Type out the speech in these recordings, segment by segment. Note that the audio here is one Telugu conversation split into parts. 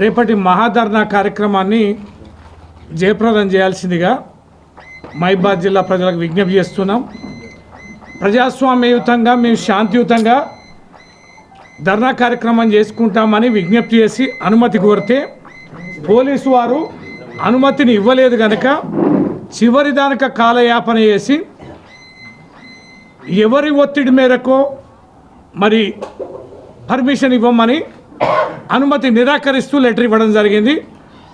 రేపటి మహాధర్నా కార్యక్రమాన్ని జయప్రదం చేయాల్సిందిగా మహిబాద్ జిల్లా ప్రజలకు విజ్ఞప్తి చేస్తున్నాం. ప్రజాస్వామ్యయుతంగా మేము శాంతియుతంగా ధర్నా కార్యక్రమం చేసుకుంటామని విజ్ఞప్తి చేసి అనుమతి కోరితే పోలీసు వారు అనుమతిని ఇవ్వలేదు కనుక చివరి దానిక కాలయాపన చేసి ఎవరి ఒత్తిడి మేరకు మరి పర్మిషన్ ఇవ్వమని అనుమతి నిరాకరిస్తూ లెటర్ ఇవ్వడం జరిగింది.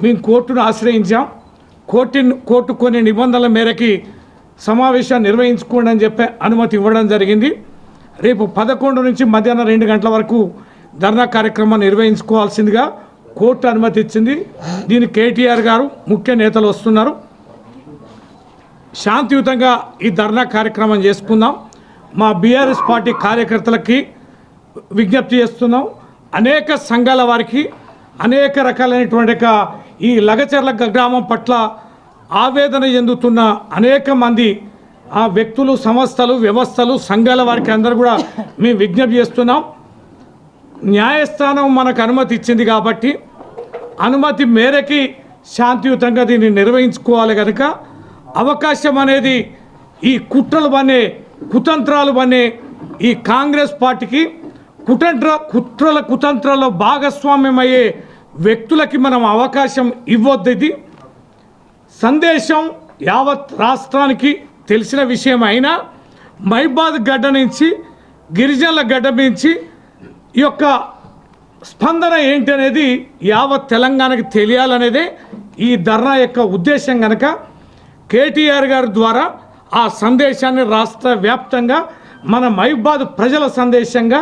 మేము కోర్టును ఆశ్రయించాం. కోర్టు కోర్టు కొన్ని నిబంధనల మేరకి సమావేశాన్ని నిర్వహించుకోండి అని చెప్పి అనుమతి ఇవ్వడం జరిగింది. రేపు పదకొండు నుంచి మధ్యాహ్నం రెండు గంటల వరకు ధర్నా కార్యక్రమాన్ని నిర్వహించుకోవాల్సిందిగా కోర్టు అనుమతి ఇచ్చింది. దీనికి కేటీఆర్ గారు ముఖ్య నేతలు వస్తున్నారు. శాంతియుతంగా ఈ ధర్నా కార్యక్రమం చేసుకుందాం. మా బీఆర్ఎస్ పార్టీ కార్యకర్తలకి విజ్ఞప్తి చేస్తున్నాం. అనేక సంఘాల వారికి అనేక రకాలైనటువంటి ఈ లగచర్ల గ్రామం పట్ల ఆవేదన చెందుతున్న అనేక మంది ఆ వ్యక్తులు సంస్థలు వ్యవస్థలు సంఘాల వారికి అందరూ కూడా మేము విజ్ఞప్తి చేస్తున్నాం. న్యాయస్థానం మనకు అనుమతి ఇచ్చింది కాబట్టి అనుమతి మేరకి శాంతియుతంగా దీన్ని నిర్వహించుకోవాలి కనుక అవకాశం అనేది ఈ కుట్రలు బనే కుతంత్రాలు బనే ఈ కాంగ్రెస్ పార్టీకి కుటంట్ర కుట్రల కుతంత్రాల్లో భాగస్వామ్యమయ్యే వ్యక్తులకి మనం అవకాశం ఇవ్వద్దు ఇది. సందేశం యావత్ రాష్ట్రానికి తెలిసిన విషయం అయినా మైబాద్ గడ్డ నుంచి గిరిజనుల గడ్డ నుంచి ఈ యొక్క స్పందన ఏంటి అనేది యావత్ తెలంగాణకి తెలియాలనేదే ఈ ధర్నా యొక్క ఉద్దేశం కనుక కేటీఆర్ గారి ద్వారా ఆ సందేశాన్ని రాష్ట్ర వ్యాప్తంగా మన మైబాద్ ప్రజల సందేశంగా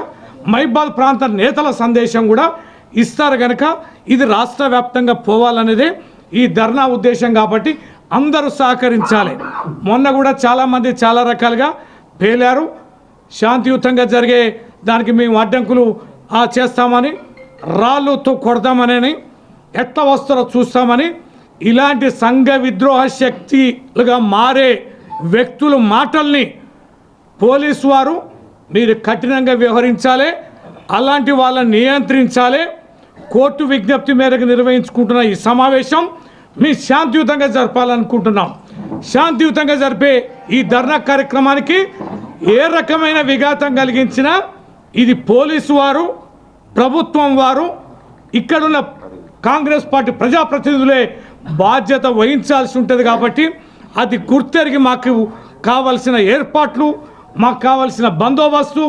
మైబాల్ ప్రాంత నేతల సందేశం కూడా ఇస్తారు కనుక ఇది రాష్ట్ర వ్యాప్తంగా పోవాలనేదే ఈ ధర్నా ఉద్దేశం కాబట్టి అందరూ సహకరించాలి. మొన్న కూడా చాలామంది చాలా రకాలుగా పేలారు. శాంతియుతంగా జరిగే దానికి మేము అడ్డంకులు ఆ, చేస్తామని రాళ్ళుతో కొడతామని ఎట్లా వస్తారో చూస్తామని ఇలాంటి సంఘ విద్రోహ శక్తిలుగా మారే వ్యక్తుల మాటల్ని పోలీసు వారు మీరు కఠినంగా వ్యవహరించాలి అలాంటి వాళ్ళని నియంత్రించాలి. కోర్టు విజ్ఞప్తి మేరకు నిర్వహించుకుంటున్న ఈ సమావేశం మీ శాంతియుతంగా జరపాలనుకుంటున్నాం. శాంతియుతంగా జరిపే ఈ ధర్నా కార్యక్రమానికి ఏ రకమైన విఘాతం కలిగించినా ఇది పోలీసు వారు ప్రభుత్వం వారు ఇక్కడున్న కాంగ్రెస్ పార్టీ ప్రజాప్రతినిధులే బాధ్యత వహించాల్సి ఉంటుంది కాబట్టి అది గుర్తెరిగి మాకు కావలసిన ఏర్పాట్లు మాకు కావాల్సిన బందోబస్తు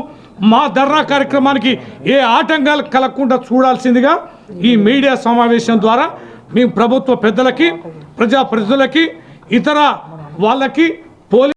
మా ధర్నా కార్యక్రమానికి ఏ ఆటంకాలు కలగకుండా చూడాల్సిందిగా ఈ మీడియా సమావేశం ద్వారా మేము ప్రభుత్వ పెద్దలకి ప్రజాప్రతినిధులకి ఇతర వాళ్ళకి పోలీస్